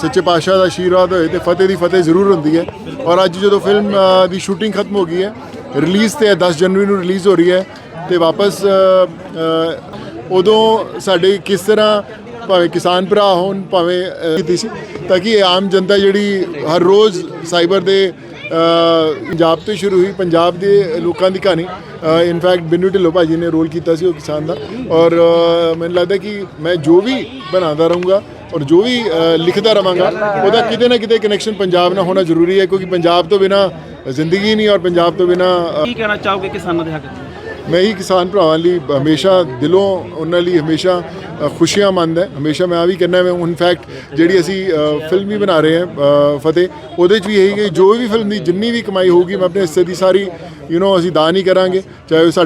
ਸੱਚੇ ਪਾਤਸ਼ਾਹ ਦਾ ਆਸ਼ੀਰਵਾਦ ਹੋਏ ਤੇ ਫਤਿਹ ਦੀ ਫਤਿਹ ਜ਼ਰੂਰ ਹੁੰਦੀ ਹੈ। ਔਰ ਅੱਜ ਜਦੋਂ ਫਿਲਮ ਦੀ ਸ਼ੂਟਿੰਗ ਖਤਮ ਹੋ ਗਈ ਹੈ ਰਿਲੀਜ਼ ਤੇ ਹੈ 10 ਜਨਵਰੀ ਨੂੰ ਰਿਲੀਜ਼ ਹੋ ਰਹੀ ਹੈ ਤੇ ਵਾਪਸ ਉਦੋਂ ਸਾਡੇ ਕਿਸ ਤਰ੍ਹਾਂ ਭਾਵੇਂ ਕਿਸਾਨ ਭਰਾ ਹੋਣ, ਭਾਵੇਂ ਕੀਤੀ ਸੀ, ਤਾਂ ਕਿ ਆਮ ਜਨਤਾ ਜਿਹੜੀ ਹਰ ਰੋਜ਼ ਸਾਈਬਰ ਦੇ ਪੰਜਾਬ ਤੋਂ ਸ਼ੁਰੂ ਹੋਈ, ਪੰਜਾਬ ਦੇ ਲੋਕਾਂ ਦੀ ਕਹਾਣੀ ਇਨਫੈਕਟ ਬਿੰਨੂ ਢਿੱਲੋਂ ਭਾਜੀ ਨੇ ਰੋਲ ਕੀਤਾ ਸੀ ਉਹ ਕਿਸਾਨ ਦਾ। ਔਰ ਮੈਨੂੰ ਲੱਗਦਾ ਕਿ ਮੈਂ ਜੋ ਵੀ ਬਣਾਉਂਦਾ ਰਹੂੰਗਾ ਔਰ ਜੋ ਵੀ ਲਿਖਦਾ ਰਵਾਂਗਾ ਉਹਦਾ ਕਿਤੇ ਨਾ ਕਿਤੇ ਕਨੈਕਸ਼ਨ ਪੰਜਾਬ ਨਾਲ ਹੋਣਾ ਜ਼ਰੂਰੀ ਹੈ ਕਿਉਂਕਿ ਪੰਜਾਬ ਤੋਂ ਬਿਨਾ ਜ਼ਿੰਦਗੀ ਨਹੀਂ ਔਰ ਪੰਜਾਬ ਤੋਂ ਬਿਨਾ ਕੀ ਕਹਿਣਾ ਚਾਹੋਗੇ ਕਿਸਾਨਾਂ ਦੇ ਹੱਕ ਮੈਂ ਹੀ ਕਿਸਾਨ ਭਰਾਵਾਂ ਲਈ ਹਮੇਸ਼ਾ ਦਿਲੋਂ ਉਹਨਾਂ ਲਈ ਹਮੇਸ਼ਾ ਖੁਸ਼ੀਆਂ ਮੰਨਦਾ ਹੈ। ਹਮੇਸ਼ਾ ਮੈਂ ਆ ਵੀ ਕਹਿੰਦਾ ਮੈਂ ਇਨਫੈਕਟ ਜਿਹੜੀ ਅਸੀਂ ਫਿਲਮ ਵੀ ਬਣਾ ਰਹੇ ਹਾਂ ਫਤਿਹ ਉਹਦੇ 'ਚ ਵੀ ਇਹੀ ਕਿ ਜੋ ਵੀ ਫਿਲਮ ਦੀ ਜਿੰਨੀ ਵੀ ਕਮਾਈ ਹੋਊਗੀ ਮੈਂ ਆਪਣੇ ਹਿੱਸੇ ਦੀ ਸਾਰੀ ਯੂ نو ਅਸੀਂ ਦਾਨ ਹੀ ਕਰਾਂਗੇ ਚਾਹੇ ਉਹ ਸਾਡੇ